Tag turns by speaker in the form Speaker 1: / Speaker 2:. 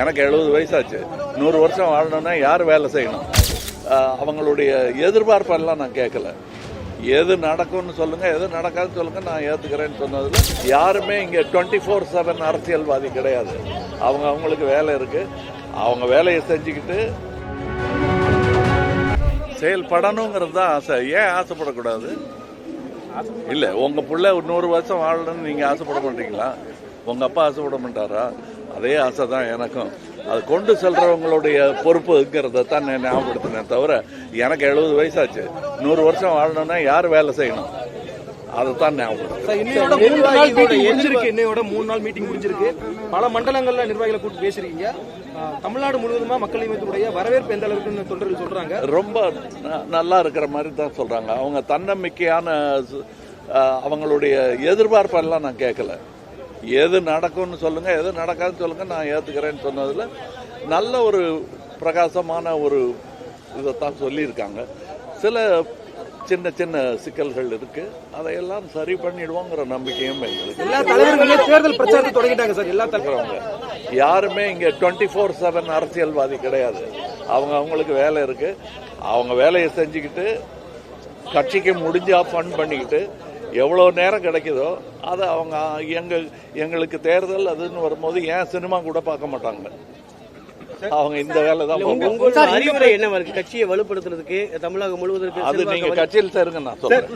Speaker 1: எனக்கு எழுபது வயசாச்சு. நூறு வருஷம் வாழணும்னா யார் வேலை செய்யணும்? அவங்களுடைய எதிர்பார்ப்பெல்லாம் நான் கேட்கல. எது நடக்கும்னு சொல்லுங்கள் எது நடக்காதுன்னு சொல்லுங்கள் நான் ஏற்றுக்கிறேன்னு சொன்னதில் யாருமே இங்கே டுவெண்ட்டி ஃபோர் செவன் அரசியல்வாதி கிடையாது. அவங்க அவங்களுக்கு வேலை இருக்குது அவங்க வேலையை செஞ்சுக்கிட்டு செயல்படணுங்கிறது தான் ஆசை. ஏன் ஆசைப்படக்கூடாது? இல்லை உங்கள் பிள்ளை ஒரு நூறு வருஷம் வாழணும்னு நீங்கள் ஆசைப்பட மாட்டீங்களா? உங்கள் அப்பா ஆசைப்பட மாட்டாரா? அதே ஆசை தான் எனக்கும். அது கொண்டு செல்றவங்களுடைய பொறுப்புங்கிறத தான் நான் ஞாபகப்படுத்தினேன் தவிர எனக்கு எழுபது வயசாச்சு. நூறு வருஷம் வாழணும்னா யார் வேலை செய்யணும்? அதை தான் ஞாபகப்படுத்துறேன்
Speaker 2: சார், இன்னையோட மூணு நாள் மீட்டிங் முடிஞ்சிருக்கு. இன்னையோட மூணு நாள் மீட்டிங் முடிஞ்சிருக்கு. பல மண்டலங்கள்ல நிர்வாகிகளை கூட்டு பேசுறீங்க. ஆஹ், தமிழ்நாடு முழுவதுமா மக்கள் இயக்கத்துடைய வரவேற்பு எந்த அளவுக்குன்னு தொண்டர்கள் சொல்றாங்க.
Speaker 1: ரொம்ப நல்லா இருக்கிற மாதிரி தான் சொல்றாங்க. அவங்க தன்னம்பிக்கையான அவங்களுடைய எதிர்பார்ப்பெல்லாம் நான் கேட்கல. எது நடக்கும்னு சொல்லுங்க எது நடக்காதுன்னு சொல்லுங்க நான் ஏத்துக்கிறேன்னு சொன்னதுல நல்ல ஒரு பிரகாசமான ஒரு இதைத்தான் சொல்லியிருக்காங்க. சில சின்ன சின்ன சிக்கல்கள் இருக்கு. அதையெல்லாம் சரி பண்ணிடுவோங்கிற நம்பிக்கையும் எங்களுக்கு
Speaker 2: எல்லா தலைவர்களுமே தேர்தல் பிரச்சாரத்தை தொடங்கிட்டாங்க சார் எல்லா
Speaker 1: யாருமே இங்க டுவெண்ட்டி ஃபோர் செவன் அரசியல்வாதி கிடையாது. அவங்க அவங்களுக்கு வேலை இருக்கு. அவங்க வேலையை செஞ்சுக்கிட்டு கட்சிக்கு முடிஞ்சா ஃபண்ட் பண்ணிக்கிட்டு எவ்வளோ நேரம் கிடைக்குதோ அதை அவங்க எங்க எங்களுக்கு தேர்தல் அதுன்னு வரும்போது ஏன் சினிமா கூட பார்க்க மாட்டாங்க? அவங்க இந்த வேலை தான்
Speaker 3: அறிவுரை என்ன கட்சியை வலுப்படுத்துறதுக்கு தமிழகம் முழுவதற்கு
Speaker 1: அது நீங்க கட்சியில் சேருங்க நான் சொல்றேன்.